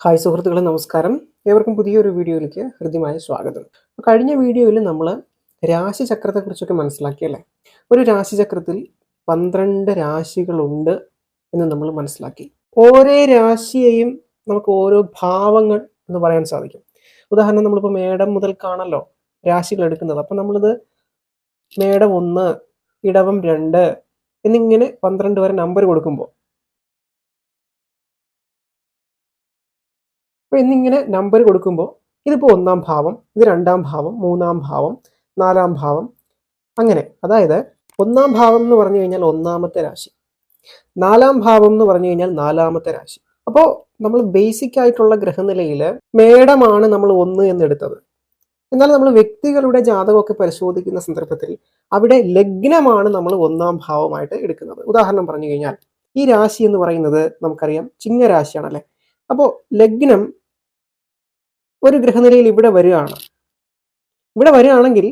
Hi സുഹൃത്തുക്കളെ നമസ്കാരം. ഏവർക്കും പുതിയൊരു വീഡിയോയിലേക്ക് ഹൃദ്യമായ സ്വാഗതം. കഴിഞ്ഞ വീഡിയോയിൽ നമ്മൾ രാശിചക്രത്തെക്കുറിച്ചൊക്കെ മനസ്സിലാക്കിയല്ലേ? ഒരു രാശിചക്രത്തിൽ പന്ത്രണ്ട് രാശികളുണ്ട് എന്ന് നമ്മൾ മനസ്സിലാക്കി. ഓരോ രാശിയെയും നമുക്ക് ഓരോ ഭാവങ്ങൾ എന്ന് പറയാൻ സാധിക്കും. ഉദാഹരണം നമ്മളിപ്പോൾ മേടം മുതൽ കാണല്ലോ രാശികൾ എടുക്കുന്നത്. അപ്പം നമ്മളിത് മേടം ഒന്ന് ഇടവം രണ്ട് എന്നിങ്ങനെ പന്ത്രണ്ട് വരെ നമ്പർ കൊടുക്കുമ്പോൾ അപ്പോൾ എന്നിങ്ങനെ നമ്പർ കൊടുക്കുമ്പോൾ ഇതിപ്പോൾ ഒന്നാം ഭാവം ഇത് രണ്ടാം ഭാവം മൂന്നാം ഭാവം നാലാം ഭാവം അങ്ങനെ. അതായത് ഒന്നാം ഭാവം എന്ന് പറഞ്ഞു കഴിഞ്ഞാൽ ഒന്നാമത്തെ രാശി. നാലാം ഭാവം എന്ന് പറഞ്ഞു കഴിഞ്ഞാൽ നാലാമത്തെ രാശി. അപ്പോൾ നമ്മൾ ബേസിക് ആയിട്ടുള്ള ഗ്രഹനിലയിൽ മേടമാണ് നമ്മൾ ഒന്ന് എന്നെടുത്തത് എന്നാൽ നമ്മൾ വ്യക്തികളുടെ ജാതകമൊക്കെ പരിശോധിക്കുന്ന സന്ദർഭത്തിൽ അവിടെ ലഗ്നമാണ് നമ്മൾ ഒന്നാം ഭാവമായിട്ട് എടുക്കുന്നത്. ഉദാഹരണം പറഞ്ഞു കഴിഞ്ഞാൽ ഈ രാശി എന്ന് പറയുന്നത് നമുക്കറിയാം ചിങ്ങരാശിയാണല്ലേ? അപ്പോൾ ലഗ്നം ഒരു ഗ്രഹനിലയിൽ ഇവിടെ വരികയാണ്. ഇവിടെ വരികയാണെങ്കിൽ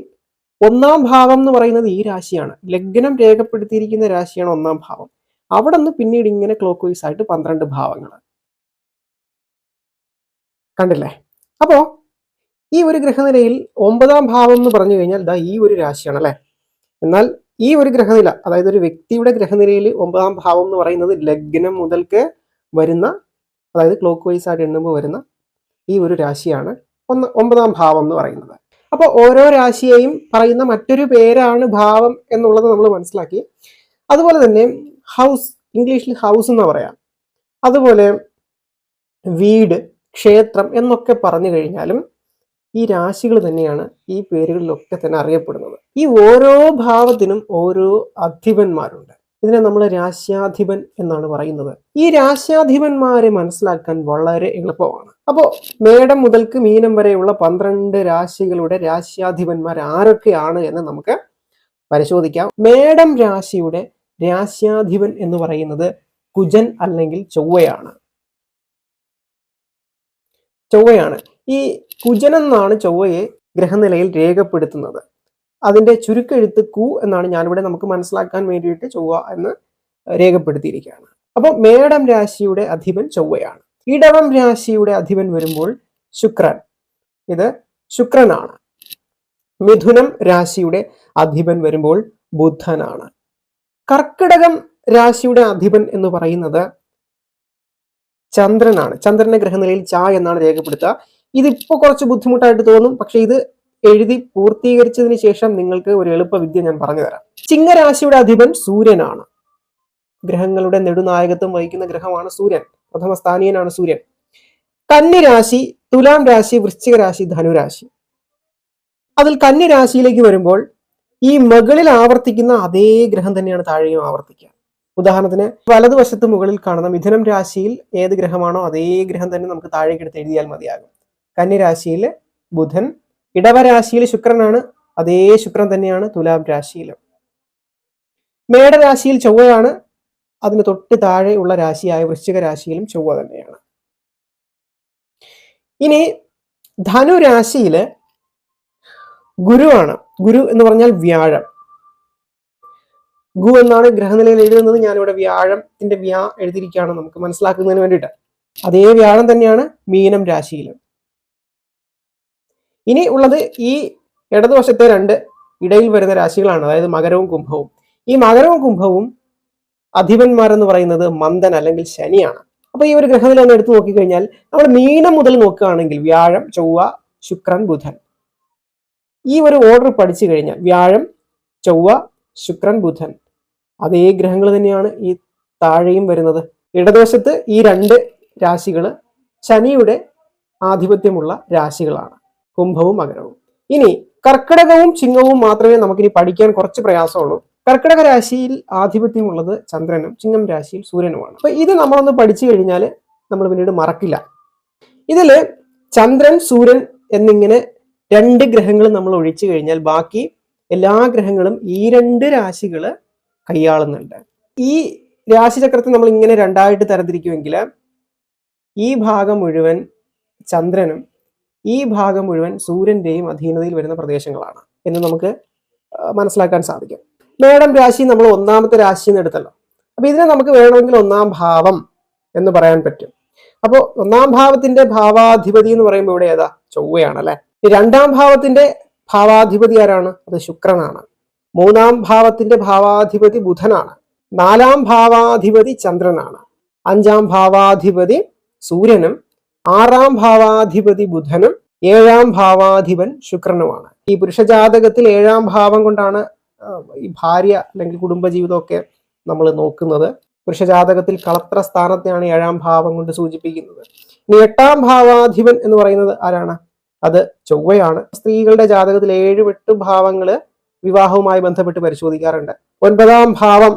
ഒന്നാം ഭാവം എന്ന് പറയുന്നത് ഈ രാശിയാണ്. ലഗ്നം രേഖപ്പെടുത്തിയിരിക്കുന്ന രാശിയാണ് ഒന്നാം ഭാവം. അവിടെ നിന്ന് പിന്നീട് ഇങ്ങനെ ക്ലോക്ക് വൈസ് ആയിട്ട് പന്ത്രണ്ട് ഭാവങ്ങൾ കണ്ടില്ലേ? അപ്പോ ഈ ഒരു ഗ്രഹനിലയിൽ ഒമ്പതാം ഭാവം എന്ന് പറഞ്ഞു കഴിഞ്ഞാൽ ദാ ഈ ഒരു രാശിയാണ് അല്ലെ? എന്നാൽ ഈ ഒരു ഗ്രഹനില അതായത് ഒരു വ്യക്തിയുടെ ഗ്രഹനിലയിൽ ഒമ്പതാം ഭാവം എന്ന് പറയുന്നത് ലഗ്നം മുതൽക്ക് വരുന്ന അതായത് ക്ലോക്ക് വൈസ് ആയിട്ട് എണ്ണുമ്പോൾ വരുന്ന ഈ ഒരു രാശിയാണ് ഒന്ന് ഒമ്പതാം ഭാവം എന്ന് പറയുന്നത്. അപ്പോൾ ഓരോ രാശിയെയും പറയുന്ന മറ്റൊരു പേരാണ് ഭാവം എന്നുള്ളത് നമ്മൾ മനസ്സിലാക്കി. അതുപോലെ തന്നെ ഹൗസ് ഇംഗ്ലീഷിൽ ഹൗസ് എന്ന് പറയാം. അതുപോലെ വീട് ക്ഷേത്രം എന്നൊക്കെ പറഞ്ഞു കഴിഞ്ഞാലും ഈ രാശികൾ തന്നെയാണ് ഈ പേരുകളിലൊക്കെ തന്നെ അറിയപ്പെടുന്നത്. ഈ ഓരോ ഭാവത്തിനും ഓരോ അധിപന്മാരുണ്ട്. ഇതിനെ നമ്മൾ രാശ്യാധിപൻ എന്നാണ് പറയുന്നത്. ഈ രാശ്യാധിപന്മാരെ മനസ്സിലാക്കാൻ വളരെ എളുപ്പമാണ്. അപ്പോൾ മേടം മുതൽക്ക് മീനം വരെയുള്ള പന്ത്രണ്ട് രാശികളുടെ രാശ്യാധിപന്മാർ ആരൊക്കെയാണ് എന്ന് നമുക്ക് പരിശോധിക്കാം. മേടം രാശിയുടെ രാശ്യാധിപൻ എന്ന് പറയുന്നത് കുജൻ അല്ലെങ്കിൽ ചൊവ്വയാണ്. ചൊവ്വയാണ്. ഈ കുജൻ എന്നാണ് ചൊവ്വയെ ഗ്രഹനിലയിൽ രേഖപ്പെടുത്തുന്നത്. അതിന്റെ ചുരുക്കെഴുത്ത് കു എന്നാണ് ഞാനിവിടെ നമുക്ക് മനസ്സിലാക്കാൻ വേണ്ടിയിട്ട് ചൊവ്വ എന്ന് രേഖപ്പെടുത്തിയിരിക്കുകയാണ്. അപ്പോൾ മേടം രാശിയുടെ അധിപൻ ചൊവ്വയാണ്. ഇടവം രാശിയുടെ അധിപൻ വരുമ്പോൾ ശുക്രൻ. ഇത് ശുക്രനാണ്. മിഥുനം രാശിയുടെ അധിപൻ വരുമ്പോൾ ബുധനാണ്. കർക്കിടകം രാശിയുടെ അധിപൻ എന്ന് പറയുന്നത് ചന്ദ്രനാണ്. ചന്ദ്രന്റെ ഗ്രഹനിലയിൽ ച എന്നാണ് രേഖപ്പെടുത്തുക. ഇതിപ്പോ കുറച്ച് ബുദ്ധിമുട്ടായിട്ട് തോന്നും. പക്ഷെ ഇത് എഴുതി പൂർത്തീകരിച്ചതിന് ശേഷം നിങ്ങൾക്ക് ഒരു എളുപ്പ വിദ്യ ഞാൻ പറഞ്ഞു തരാം ചിങ്ങരാശിയുടെ അധിപൻ സൂര്യനാണ്. ഗ്രഹങ്ങളുടെ നെടുനായകത്വം വഹിക്കുന്ന ഗ്രഹമാണ് സൂര്യൻ. പ്രഥമ സ്ഥാനീയനാണ് സൂര്യൻ. കന്നിരാശി തുലാം രാശി വൃശ്ചിക രാശി ധനുരാശി. അതിൽ കന്നിരാശിയിലേക്ക് വരുമ്പോൾ ഈ മുകളിൽ ആവർത്തിക്കുന്ന അതേ ഗ്രഹം തന്നെയാണ് താഴെയും ആവർത്തിക്കുക. ഉദാഹരണത്തിന് വലതുവശത്ത് മുകളിൽ കാണുന്ന മിഥുനം രാശിയിൽ ഏത് ഗ്രഹമാണോ അതേ ഗ്രഹം തന്നെ നമുക്ക് താഴേക്ക് എടുത്ത് എഴുതിയാൽ മതിയാകും. കന്നിരാശിയിൽ ബുധൻ ഇടവരാശിയിൽ ശുക്രനാണ് അതേ ശുക്രൻ തന്നെയാണ് തുലാം രാശിയിലും. മേടരാശിയിൽ ചൊവ്വയാണ് അതിന് തൊട്ട് താഴെ ഉള്ള രാശിയായ വൃശ്ചിക രാശിയിലും ചൊവ്വ തന്നെയാണ്. ഇനി ധനുരാശിയിൽ ഗുരുവാണ്. ഗുരു എന്ന് പറഞ്ഞാൽ വ്യാഴം. ഗു എന്നാണ് ഗ്രഹനിലയിൽ എഴുതുന്നത്. ഞാനിവിടെ വ്യാഴത്തിന്റെ വ്യാ എഴുതിയിരിക്കുകയാണ് നമുക്ക് മനസ്സിലാക്കുന്നതിന് വേണ്ടിയിട്ട്. അതേ വ്യാഴം തന്നെയാണ് മീനം രാശിയിലും. ഇനി ഉള്ളത് ഈ ഇടതുവശത്തെ രണ്ട് ഇടയിൽ വരുന്ന രാശികളാണ് അതായത് മകരവും കുംഭവും. ഈ മകരവും കുംഭവും അധിപന്മാരെന്ന് പറയുന്നത് മന്ദൻ അല്ലെങ്കിൽ ശനിയാണ്. അപ്പൊ ഈ ഒരു ഗ്രഹനില ഒന്ന് എടുത്തു നോക്കിക്കഴിഞ്ഞാൽ നമ്മൾ മീനം മുതൽ നോക്കുകയാണെങ്കിൽ വ്യാഴം ചൊവ്വ ശുക്രൻ ബുധൻ. ഈ ഒരു ഓർഡർ പഠിച്ചു കഴിഞ്ഞാൽ വ്യാഴം ചൊവ്വ ശുക്രൻ ബുധൻ. അതേ ഗ്രഹങ്ങൾ തന്നെയാണ് ഈ താഴെയും വരുന്നത്. ഇടതുവശത്ത് ഈ രണ്ട് രാശികൾ ശനിയുടെ ആധിപത്യമുള്ള രാശികളാണ്. കുംഭവും മകരവും ഇനി കർക്കിടകവും ചിങ്ങവും മാത്രമേ നമുക്കിനി പഠിക്കാൻ കുറച്ച് പ്രയാസമുള്ളൂ. കർക്കിടക രാശിയിൽ ആധിപത്യമുള്ളത് ചന്ദ്രനും ചിങ്ങം രാശിയിൽ സൂര്യനുമാണ്. അപ്പൊ ഇത് നമ്മളൊന്ന് പഠിച്ചു കഴിഞ്ഞാൽ നമ്മൾ പിന്നീട് മറക്കില്ല. ഇതിൽ ചന്ദ്രൻ സൂര്യൻ എന്നിങ്ങനെ രണ്ട് ഗ്രഹങ്ങൾ നമ്മൾ ഒഴിച്ചു കഴിഞ്ഞാൽ ബാക്കി എല്ലാ ഗ്രഹങ്ങളും ഈ രണ്ട് രാശികൾ കൈയാളുന്നുണ്ട്. ഈ രാശിചക്രത്തെ നമ്മൾ ഇങ്ങനെ രണ്ടായിട്ട് തരംതിരിക്കുമെങ്കിൽ ഈ ഭാഗം മുഴുവൻ ചന്ദ്രനും ഈ ഭാഗം മുഴുവൻ സൂര്യന്റെയും അധീനതയിൽ വരുന്ന പ്രദേശങ്ങളാണ് എന്ന് നമുക്ക് മനസ്സിലാക്കാൻ സാധിക്കും. മേടം രാശി നമ്മൾ ഒന്നാമത്തെ രാശി എന്ന് എടുത്തല്ലോ. അപ്പൊ ഇതിനെ നമുക്ക് വേണമെങ്കിൽ ഒന്നാം ഭാവം എന്ന് പറയാൻ പറ്റും. അപ്പോൾ ഒന്നാം ഭാവത്തിന്റെ ഭാവാധിപതി എന്ന് പറയുമ്പോൾ ഇവിടെ ഏതാ? ചൊവ്വയാണ് അല്ലെ? രണ്ടാം ഭാവത്തിന്റെ ഭാവാധിപതി ആരാണ്? അത് ശുക്രനാണ്. മൂന്നാം ഭാവത്തിന്റെ ഭാവാധിപതി ബുധനാണ്. നാലാം ഭാവാധിപതി ചന്ദ്രനാണ്. അഞ്ചാം ഭാവാധിപതി സൂര്യനും ആറാം ഭാവാധിപതി ബുധനും ഏഴാം ഭാവാധിപൻ ശുക്രനുമാണ്. ഈ പുരുഷജാതകത്തിൽ ഏഴാം ഭാവം കൊണ്ടാണ് ഈ ഭാര്യ അല്ലെങ്കിൽ കുടുംബജീവിതമൊക്കെ നമ്മൾ നോക്കുന്നത്. പുരുഷജാതകത്തിൽ കളത്ര സ്ഥാനത്തെയാണ് ഏഴാം ഭാവം കൊണ്ട് സൂചിപ്പിക്കുന്നത്. ഇനി എട്ടാം ഭാവാധിപൻ എന്ന് പറയുന്നത് ആരാണ്? അത് ചൊവ്വയാണ്. സ്ത്രീകളുടെ ജാതകത്തിൽ ഏഴ് എട്ട് ഭാവങ്ങൾ വിവാഹവുമായി ബന്ധപ്പെട്ട് പരിശോധിക്കാറുണ്ട്. ഒൻപതാം ഭാവം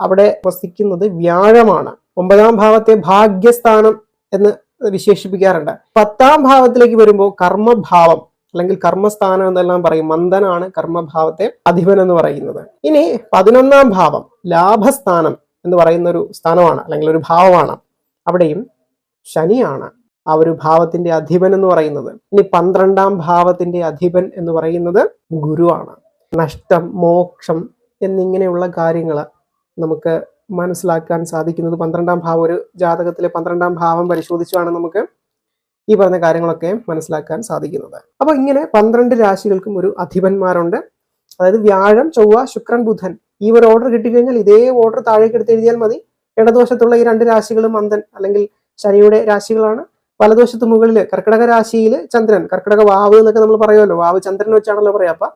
അവിടെ വസിക്കുന്നത് വ്യാഴമാണ്. ഒമ്പതാം ഭാവത്തെ ഭാഗ്യസ്ഥാനം എന്ന് വിശേഷിപ്പിക്കാറുണ്ട്. പത്താം ഭാവത്തിലേക്ക് വരുമ്പോൾ കർമ്മഭാവം അല്ലെങ്കിൽ കർമ്മസ്ഥാനം എന്നെല്ലാം പറയും. മന്ദനാണ് കർമ്മഭാവത്തെ അധിപൻ എന്ന് പറയുന്നത്. ഇനി പതിനൊന്നാം ഭാവം ലാഭസ്ഥാനം എന്ന് പറയുന്ന ഒരു സ്ഥാനമാണ് അല്ലെങ്കിൽ ഒരു ഭാവമാണ്. അവിടെയും ശനിയാണ് ആ ഒരു ഭാവത്തിന്റെ അധിപൻ എന്ന് പറയുന്നത്. ഇനി പന്ത്രണ്ടാം ഭാവത്തിന്റെ അധിപൻ എന്ന് പറയുന്നത് ഗുരുവാണ്. നഷ്ടം മോക്ഷം എന്നിങ്ങനെയുള്ള കാര്യങ്ങൾ നമുക്ക് മനസ്സിലാക്കാൻ സാധിക്കുന്നത്. പന്ത്രണ്ടാം ഭാവം ഒരു ജാതകത്തിലെ പന്ത്രണ്ടാം ഭാവം പരിശോധിച്ചാണ് നമുക്ക് ഈ പറഞ്ഞ കാര്യങ്ങളൊക്കെ മനസ്സിലാക്കാൻ സാധിക്കുന്നത്. അപ്പൊ ഇങ്ങനെ പന്ത്രണ്ട് രാശികൾക്കും ഒരു അധിപന്മാരുണ്ട്. അതായത് വ്യാഴം ചൊവ്വ ശുക്രൻ ബുധൻ. ഈ ഒരു ഓർഡർ കിട്ടിക്കഴിഞ്ഞാൽ ഇതേ ഓർഡർ താഴേക്ക് എടുത്ത് എഴുതിയാൽ മതി. ഇടതുവശത്തുള്ള ഈ രണ്ട് രാശികളും മന്ദൻ അല്ലെങ്കിൽ ശനിയുടെ രാശികളാണ്. വലതുവശത്ത് മുകളിൽ കർക്കിടക രാശിയിൽ ചന്ദ്രൻ. കർക്കിടക വാവ് എന്നൊക്കെ നമ്മൾ പറയുമല്ലോ. വാവ് ചന്ദ്രൻ വെച്ചാണല്ലോ പറയാം അപ്പൊ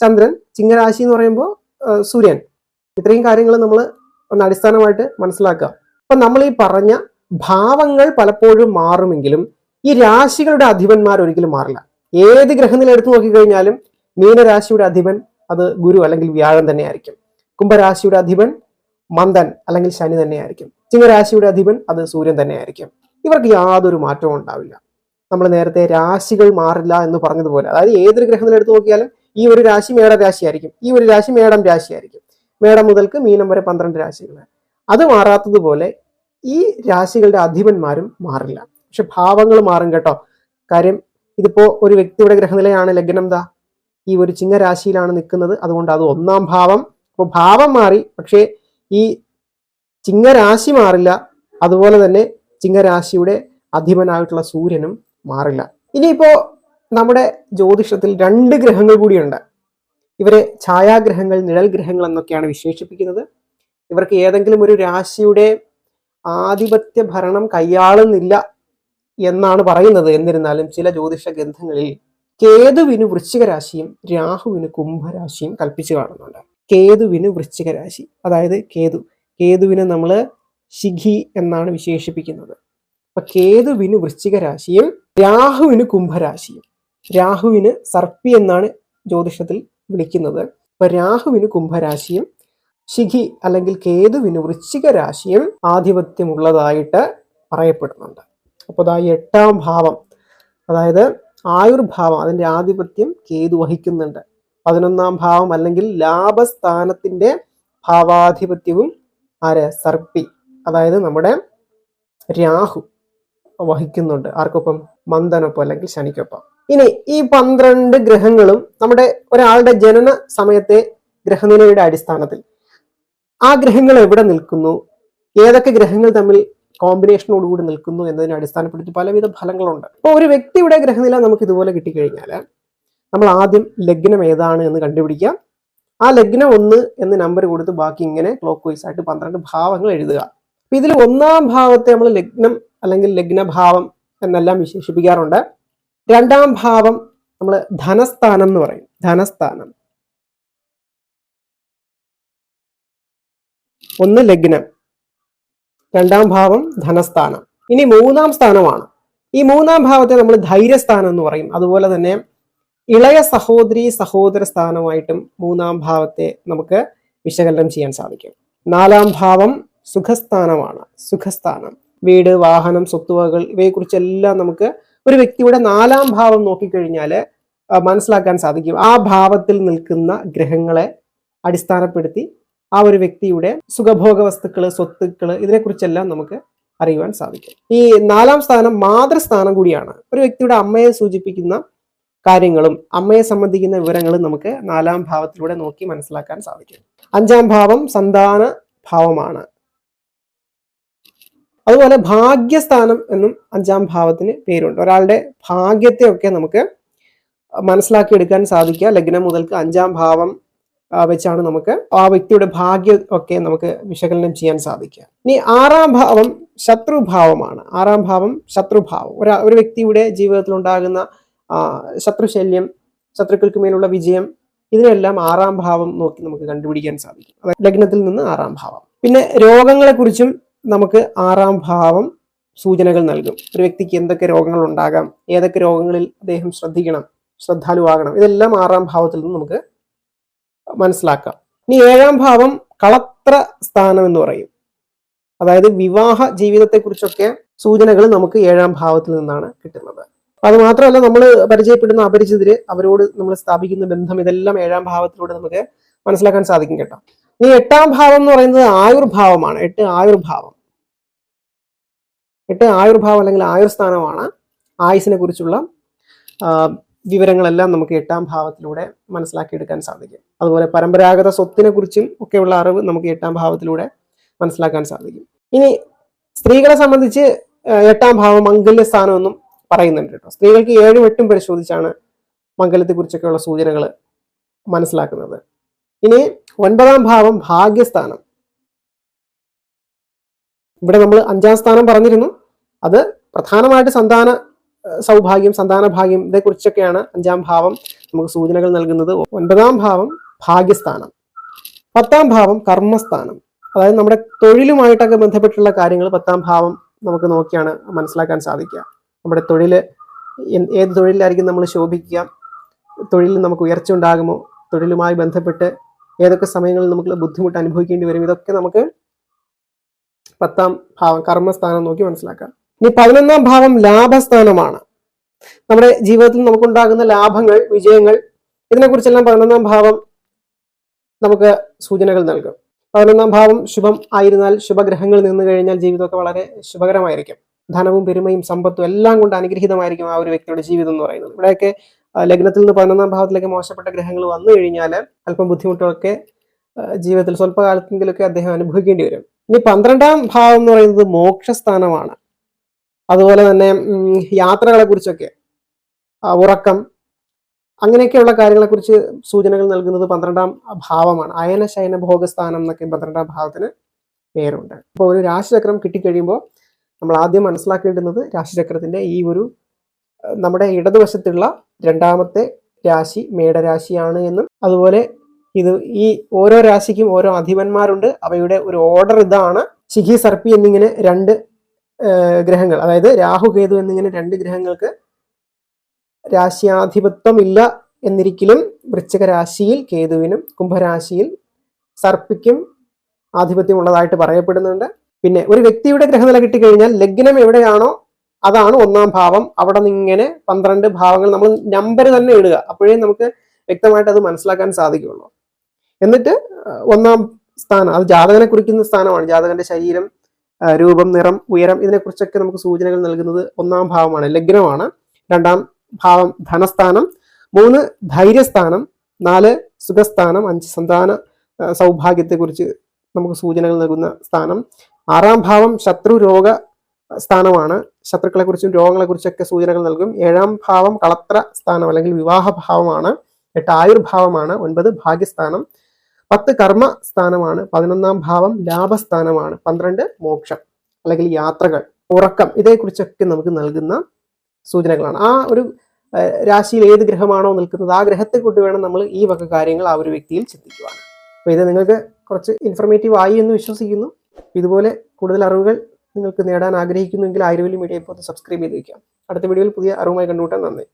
ചന്ദ്രൻ ചിങ്ങരാശി എന്ന് പറയുമ്പോൾ സൂര്യൻ. ഇത്രയും കാര്യങ്ങൾ നമ്മൾ ഒന്ന് അടിസ്ഥാനമായിട്ട് മനസ്സിലാക്കുക. അപ്പൊ നമ്മൾ ഈ പറഞ്ഞ ഭാവങ്ങൾ പലപ്പോഴും മാറുമെങ്കിലും ഈ രാശികളുടെ അധിപന്മാർ ഒരിക്കലും മാറില്ല. ഏത് ഗ്രഹനില എടുത്തു നോക്കിക്കഴിഞ്ഞാലും മീനരാശിയുടെ അധിപൻ അത് ഗുരു അല്ലെങ്കിൽ വ്യാഴം തന്നെയായിരിക്കും. കുംഭരാശിയുടെ അധിപൻ മന്ദൻ അല്ലെങ്കിൽ ശനി തന്നെയായിരിക്കും. ചിങ്ങരാശിയുടെ അധിപൻ അത് സൂര്യൻ തന്നെയായിരിക്കും. ഇവർക്ക് യാതൊരു മാറ്റവും ഉണ്ടാവില്ല. നമ്മൾ നേരത്തെ രാശികൾ മാറില്ല എന്ന് പറഞ്ഞതുപോലെ അതായത് ഏതൊരു ഗ്രഹത്തിൽ എടുത്തു നോക്കിയാലും ഈ ഒരു രാശി മേടം രാശിയായിരിക്കും ഈ ഒരു രാശി മേടം രാശിയായിരിക്കും. മേടം മുതൽക്ക് മീനം വരെ പന്ത്രണ്ട് രാശികൾ അത് മാറാത്തതുപോലെ ഈ രാശികളുടെ അധിപന്മാരും മാറില്ല. പക്ഷെ ഭാവങ്ങൾ മാറും കേട്ടോ. കാര്യം ഇതിപ്പോ ഒരു വ്യക്തിയുടെ ഗ്രഹനിലയാണ് ലഗ്നം എന്താ ഈ ഒരു ചിങ്ങരാശിയിലാണ് നിൽക്കുന്നത്. അതുകൊണ്ട് അത് ഒന്നാം ഭാവം. അപ്പോൾ ഭാവം മാറി പക്ഷേ ഈ ചിങ്ങരാശി മാറില്ല. അതുപോലെ തന്നെ ചിങ്ങരാശിയുടെ അധിപനായിട്ടുള്ള സൂര്യനും മാറില്ല. ഇനിയിപ്പോ നമ്മുടെ ജ്യോതിഷത്തിൽ രണ്ട് ഗ്രഹങ്ങൾ കൂടിയുണ്ട്. ഇവരെ ഛായാഗ്രഹങ്ങൾ നിഴൽ ഗ്രഹങ്ങൾ എന്നൊക്കെയാണ് വിശേഷിപ്പിക്കുന്നത്. ഇവർക്ക് ഏതെങ്കിലും ഒരു രാശിയുടെ ആധിപത്യ ഭരണം കൈയാളുന്നില്ല എന്നാണ് പറയുന്നത്. എന്നിരുന്നാലും ചില ജ്യോതിഷ ഗ്രന്ഥങ്ങളിൽ കേതുവിന് വൃശ്ചിക രാശിയും രാഹുവിന് കുംഭരാശിയും കൽപ്പിച്ചു കാണുന്നുണ്ട്. കേതുവിന് വൃശ്ചിക രാശി. അതായത് കേതു. കേതുവിനെ നമ്മൾ ശിഖി എന്നാണ് വിശേഷിപ്പിക്കുന്നത്. അപ്പൊ കേതുവിന് വൃശ്ചിക രാശിയും രാഹുവിന് കുംഭരാശിയും രാഹുവിന് സർപ്പി എന്നാണ് ജ്യോതിഷത്തിൽ വിളിക്കുന്നത്. ഇപ്പൊ രാഹുവിന് കുംഭരാശിയും ശിഖി അല്ലെങ്കിൽ കേതുവിന് വൃശ്ചിക രാശിയും ആധിപത്യമുള്ളതായിട്ട് പറയപ്പെടുന്നുണ്ട്. അപ്പോൾ അതാ ഈ എട്ടാം ഭാവം അതായത് ആയുർഭാവം അതിന്റെ ആധിപത്യം കേതു വഹിക്കുന്നുണ്ട്. പതിനൊന്നാം ഭാവം അല്ലെങ്കിൽ ലാഭസ്ഥാനത്തിന്റെ ഭാവാധിപത്യവും ആര്? സർപ്പി അതായത് നമ്മുടെ രാഹു വഹിക്കുന്നുണ്ട്. ആർക്കൊപ്പം? മന്ദനൊപ്പം അല്ലെങ്കിൽ ശനിക്കൊപ്പം. ഇനി ഈ പന്ത്രണ്ട് ഗ്രഹങ്ങളും നമ്മുടെ ഒരാളുടെ ജനന സമയത്തെ ഗ്രഹനിലയുടെ അടിസ്ഥാനത്തിൽ. ആ ഗ്രഹങ്ങൾ എവിടെ നിൽക്കുന്നു? ഏതൊക്കെ ഗ്രഹങ്ങൾ തമ്മിൽ കോമ്പിനേഷനോടുകൂടി നിൽക്കുന്നു എന്നതിനെ അടിസ്ഥാനപ്പെടുത്തി പലവിധ ഫലങ്ങളുണ്ട്. അപ്പോൾ ഒരു വ്യക്തിയുടെ ഗ്രഹനില നമുക്ക് ഇതുപോലെ കിട്ടിക്കഴിഞ്ഞാൽ നമ്മൾ ആദ്യം ലഗ്നം ഏതാണ് എന്ന് കണ്ടുപിടിക്കാം. ആ ലഗ്നം ഒന്ന് എന്ന് നമ്പർ കൊടുത്ത് ബാക്കി ഇങ്ങനെ ക്ലോക്ക് വൈസ് ആയിട്ട് പന്ത്രണ്ട് ഭാവങ്ങൾ എഴുതുക. അപ്പൊ ഇതിൽ ഒന്നാം ഭാവത്തെ നമ്മൾ ലഗ്നം അല്ലെങ്കിൽ ലഗ്നഭാവം എന്നെല്ലാം വിശേഷിപ്പിക്കാറുണ്ട്. രണ്ടാം ഭാവം നമ്മൾ ധനസ്ഥാനം എന്ന് പറയും. ധനസ്ഥാനം. ഒന്ന് ലഗ്നം. രണ്ടാം ഭാവം ധനസ്ഥാനം. ഇനി മൂന്നാം സ്ഥാനമാണ്. ഈ മൂന്നാം ഭാവത്തെ നമ്മൾ ധൈര്യസ്ഥാനം എന്ന് പറയും. അതുപോലെ തന്നെ ഇളയ സഹോദരി സഹോദര സ്ഥാനമായിട്ടും മൂന്നാം ഭാവത്തെ നമുക്ക് വിശകലനം ചെയ്യാൻ സാധിക്കും. നാലാം ഭാവം സുഖസ്ഥാനമാണ്. സുഖസ്ഥാനം. വീട് വാഹനം സ്വത്തുവകകൾ ഇവയെക്കുറിച്ചെല്ലാം നമുക്ക് ഒരു വ്യക്തിയുടെ നാലാം ഭാവം നോക്കിക്കഴിഞ്ഞാൽ മനസ്സിലാക്കാൻ സാധിക്കും. ആ ഭാവത്തിൽ നിൽക്കുന്ന ഗ്രഹങ്ങളെ അടിസ്ഥാനപ്പെടുത്തി ആ ഒരു വ്യക്തിയുടെ സുഖഭോഗ വസ്തുക്കൾ സ്വത്തുക്കൾ ഇതിനെക്കുറിച്ചെല്ലാം നമുക്ക് അറിയുവാൻ സാധിക്കും. ഈ നാലാം സ്ഥാനം മാതൃസ്ഥാനം കൂടിയാണ്. ഒരു വ്യക്തിയുടെ അമ്മയെ സൂചിപ്പിക്കുന്ന കാര്യങ്ങളും അമ്മയെ സംബന്ധിക്കുന്ന വിവരങ്ങളും നമുക്ക് നാലാം ഭാവത്തിലൂടെ നോക്കി മനസ്സിലാക്കാൻ സാധിക്കും. അഞ്ചാം ഭാവം സന്താന ഭാവമാണ്. അതുപോലെ ഭാഗ്യസ്ഥാനം എന്നും അഞ്ചാം ഭാവത്തിന് പേരുണ്ട്. ഒരാളുടെ ഭാഗ്യത്തെ ഒക്കെ നമുക്ക് മനസ്സിലാക്കിയെടുക്കാൻ സാധിക്കുക. ലഗ്നം മുതൽക്ക് അഞ്ചാം ഭാവം വെച്ചാണ് നമുക്ക് ആ വ്യക്തിയുടെ ഭാഗ്യം ഒക്കെ നമുക്ക് വിശകലനം ചെയ്യാൻ സാധിക്കുക. ഇനി ആറാം ഭാവം ശത്രുഭാവമാണ്. ആറാം ഭാവം ശത്രുഭാവം. ഒരു ഒരു വ്യക്തിയുടെ ജീവിതത്തിൽ ഉണ്ടാകുന്ന ശത്രുശല്യം ശത്രുക്കൾക്ക് മേലുള്ള വിജയം ഇതിനെല്ലാം ആറാം ഭാവം നോക്കി നമുക്ക് കണ്ടുപിടിക്കാൻ സാധിക്കും. ലഗ്നത്തിൽ നിന്ന് ആറാം ഭാവം. പിന്നെ രോഗങ്ങളെക്കുറിച്ചും നമുക്ക് ആറാം ഭാവം സൂചനകൾ നൽകും. ഒരു വ്യക്തിക്ക് എന്തൊക്കെ രോഗങ്ങൾ ഉണ്ടാകാം ഏതൊക്കെ രോഗങ്ങളിൽ അദ്ദേഹം ശ്രദ്ധിക്കണം ശ്രദ്ധാലുവാകണം ഇതെല്ലാം ആറാം ഭാവത്തിൽ നിന്ന് നമുക്ക് മനസ്സിലാക്കാം. ഇനി ഏഴാം ഭാവം കളത്ര സ്ഥാനം എന്ന് പറയും. അതായത് വിവാഹ ജീവിതത്തെക്കുറിച്ചൊക്കെ സൂചനകൾ നമുക്ക് ഏഴാം ഭാവത്തിൽ നിന്നാണ് കിട്ടുന്നത്. അത് മാത്രമല്ല നമ്മൾ പരിചയപ്പെടുന്ന അപരിചിതര് അവരോട് നമ്മൾ സ്ഥാപിക്കുന്ന ബന്ധം ഇതെല്ലാം ഏഴാം ഭാവത്തിലൂടെ നമുക്ക് മനസ്സിലാക്കാൻ സാധിക്കും കേട്ടോ. ഇനി എട്ടാം ഭാവം എന്ന് പറയുന്നത് ആയുർഭാവമാണ്. എട്ട് ആയുർഭാവം. എട്ട് ആയുർഭാവം അല്ലെങ്കിൽ ആയുർസ്ഥാനമാണ് ആയുസിനെ കുറിച്ചുള്ള വിവരങ്ങളെല്ലാം നമുക്ക് എട്ടാം ഭാവത്തിലൂടെ മനസ്സിലാക്കിയെടുക്കാൻ സാധിക്കും. അതുപോലെ പരമ്പരാഗത സ്വത്തിനെ കുറിച്ചും ഒക്കെയുള്ള അറിവ് നമുക്ക് എട്ടാം ഭാവത്തിലൂടെ മനസ്സിലാക്കാൻ സാധിക്കും. ഇനി സ്ത്രീകളെ സംബന്ധിച്ച് എട്ടാം ഭാവം മംഗല്യ സ്ഥാനം എന്നും പറയുന്നുണ്ട് കേട്ടോ. സ്ത്രീകൾക്ക് ഏഴും എട്ടും പരിശോധിച്ചാണ് മംഗല്യത്തെ കുറിച്ചൊക്കെയുള്ള സൂചനകൾ മനസ്സിലാക്കുന്നത്. ഇനി ഒൻപതാം ഭാവം ഭാഗ്യസ്ഥാനം. ഇവിടെ നമ്മൾ അഞ്ചാം സ്ഥാനം പറഞ്ഞിരുന്നു. അത് പ്രധാനമായിട്ട് സന്താന സൗഭാഗ്യം സന്താന ഭാഗ്യം ഇതേക്കുറിച്ചൊക്കെയാണ് അഞ്ചാം ഭാവം നമുക്ക് സൂചനകൾ നൽകുന്നത്. ഒൻപതാം ഭാവം ഭാഗ്യസ്ഥാനം. പത്താം ഭാവം കർമ്മസ്ഥാനം. അതായത് നമ്മുടെ തൊഴിലുമായിട്ടൊക്കെ ബന്ധപ്പെട്ടുള്ള കാര്യങ്ങൾ പത്താം ഭാവം നമുക്ക് നോക്കിയാണ് മനസ്സിലാക്കാൻ സാധിക്കുക. നമ്മുടെ തൊഴിൽ ഏത് തൊഴിലായിരിക്കും നമ്മൾ ശോഭിക്കുക? തൊഴിലിൽ നമുക്ക് ഉയർച്ച ഉണ്ടാകുമോ? തൊഴിലുമായി ബന്ധപ്പെട്ട് ഏതൊക്കെ സമയങ്ങളിൽ നമുക്ക് ബുദ്ധിമുട്ട് അനുഭവിക്കേണ്ടി വരും? ഇതൊക്കെ നമുക്ക് പത്താം ഭാവം കർമ്മസ്ഥാനം നോക്കി മനസ്സിലാക്കാം. ഇനി പതിനൊന്നാം ഭാവം ലാഭസ്ഥാനമാണ്. നമ്മുടെ ജീവിതത്തിൽ നമുക്കുണ്ടാകുന്ന ലാഭങ്ങൾ വിജയങ്ങൾ ഇതിനെക്കുറിച്ചെല്ലാം പതിനൊന്നാം ഭാവം നമുക്ക് സൂചനകൾ നൽകും. പതിനൊന്നാം ഭാവം ശുഭം ആയിരുന്നാൽ ശുഭഗ്രഹങ്ങൾ നിന്ന് കഴിഞ്ഞാൽ ജീവിതമൊക്കെ വളരെ ശുഭകരമായിരിക്കും. ധനവും പെരുമയും സമ്പത്തും എല്ലാം കൊണ്ട് അനുഗ്രഹീതമായിരിക്കും ആ ഒരു വ്യക്തിയുടെ ജീവിതം എന്ന് പറയുന്നത്. ഇവിടെയൊക്കെ ലഗ്നത്തിൽ നിന്ന് പതിനൊന്നാം ഭാവത്തിലേക്ക് മോശപ്പെട്ട ഗ്രഹങ്ങൾ വന്നു കഴിഞ്ഞാൽ അല്പം ബുദ്ധിമുട്ടൊക്കെ ജീവിതത്തിൽ സ്വല്പകാലത്തെങ്കിലൊക്കെ അദ്ദേഹം അനുഭവിക്കേണ്ടി വരും. ഇനി പന്ത്രണ്ടാം ഭാവം എന്ന് പറയുന്നത് മോക്ഷസ്ഥാനമാണ്. അതുപോലെ തന്നെ യാത്രകളെ കുറിച്ചൊക്കെ ഉറക്കം അങ്ങനെയൊക്കെയുള്ള കാര്യങ്ങളെക്കുറിച്ച് സൂചനകൾ നൽകുന്നത് പന്ത്രണ്ടാം ഭാവമാണ്. അയന ശയന ഭോഗസ്ഥാനം എന്നൊക്കെ പന്ത്രണ്ടാം ഭാവത്തിന് പേരുണ്ട്. അപ്പോൾ ഒരു രാശിചക്രം കിട്ടിക്കഴിയുമ്പോൾ നമ്മൾ ആദ്യം മനസ്സിലാക്കേണ്ടുന്നത് രാശിചക്രത്തിന്റെ ഈ ഒരു നമ്മുടെ ഇടതുവശത്തുള്ള രണ്ടാമത്തെ രാശി മേടരാശിയാണ് എന്നും അതുപോലെ ഇത് ഈ ഓരോ രാശിക്കും ഓരോ അധിപന്മാരുണ്ട്. അവയുടെ ഒരു ഓർഡർ ഇതാണ് ശിഖി സർപ്പി എന്നിങ്ങനെ രണ്ട് ഗ്രഹങ്ങൾ. അതായത് രാഹു കേതു എന്നിങ്ങനെ രണ്ട് ഗ്രഹങ്ങൾക്ക് രാശ്യാധിപത്വം ഇല്ല എന്നിരിക്കലും വൃശ്ചിക രാശിയിൽ കേതുവിനും കുംഭരാശിയിൽ സർപ്പിക്കും ആധിപത്യം ഉള്ളതായിട്ട് പറയപ്പെടുന്നുണ്ട്. പിന്നെ ഒരു വ്യക്തിയുടെ ഗ്രഹനില കിട്ടിക്കഴിഞ്ഞാൽ ലഗ്നം എവിടെയാണോ അതാണ് ഒന്നാം ഭാവം. അവിടെ നിന്ന് ഇങ്ങനെ പന്ത്രണ്ട് ഭാവങ്ങൾ നമ്മൾ നമ്പർ തന്നെ ഇടുക. അപ്പോഴേ നമുക്ക് വ്യക്തമായിട്ട് അത് മനസ്സിലാക്കാൻ സാധിക്കുള്ളൂ എന്നിട്ട് ഒന്നാം സ്ഥാനം അത് ജാതകനെ കുറിക്കുന്ന സ്ഥാനമാണ്. ജാതകന്റെ ശരീരം രൂപം നിറം ഉയരം ഇതിനെക്കുറിച്ചൊക്കെ നമുക്ക് സൂചനകൾ നൽകുന്നത് ഒന്നാം ഭാവമാണ് ലഗ്നമാണ്. രണ്ടാം ഭാവം ധനസ്ഥാനം. മൂന്ന് ധൈര്യസ്ഥാനം. നാല് സുഖസ്ഥാനം. അഞ്ച് സന്താന സൗഭാഗ്യത്തെക്കുറിച്ച് നമുക്ക് സൂചനകൾ നൽകുന്ന സ്ഥാനം. ആറാം ഭാവം ശത്രു രോഗ സ്ഥാനമാണ്. ശത്രുക്കളെ രോഗങ്ങളെക്കുറിച്ചൊക്കെ രോഗങ്ങളെ കുറിച്ചൊക്കെ സൂചനകൾ നൽകും. ഏഴാം ഭാവം കളത്ര സ്ഥാനം അല്ലെങ്കിൽ വിവാഹ ഭാവമാണ്. എട്ട് ആയുർഭാവമാണ്. ഒൻപത് ഭാഗ്യസ്ഥാനം. പത്ത് കർമ്മ സ്ഥാനമാണ്. പതിനൊന്നാം ഭാവം ലാഭസ്ഥാനമാണ്. പന്ത്രണ്ട് മോക്ഷം അല്ലെങ്കിൽ യാത്രകൾ ഉറക്കം ഇതേക്കുറിച്ചൊക്കെ നമുക്ക് നൽകുന്ന സൂചനകളാണ്. ആ ഒരു രാശിയിൽ ഏത് ഗ്രഹമാണോ നിൽക്കുന്നത് ആ ഗ്രഹത്തെ കൊണ്ട് വേണം നമ്മൾ ഈ വക കാര്യങ്ങൾ ആ ഒരു വ്യക്തിയിൽ ചിന്തിക്കുവാൻ. അപ്പോൾ ഇത് നിങ്ങൾക്ക് കുറച്ച് ഇൻഫർമേറ്റീവ് ആയി എന്ന് വിശ്വസിക്കുന്നു. ഇതുപോലെ കൂടുതൽ അറിവുകൾ നിങ്ങൾക്ക് നേടാൻ ആഗ്രഹിക്കുന്നുവെങ്കിൽ ആയുർവേലി മീഡിയ ഇപ്പോൾ സബ്സ്ക്രൈബ് ചെയ്ത് വയ്ക്കാം. അടുത്ത വീഡിയോയിൽ പുതിയ അറിവുമായി കണ്ടുമുട്ടാൻ നന്ദി.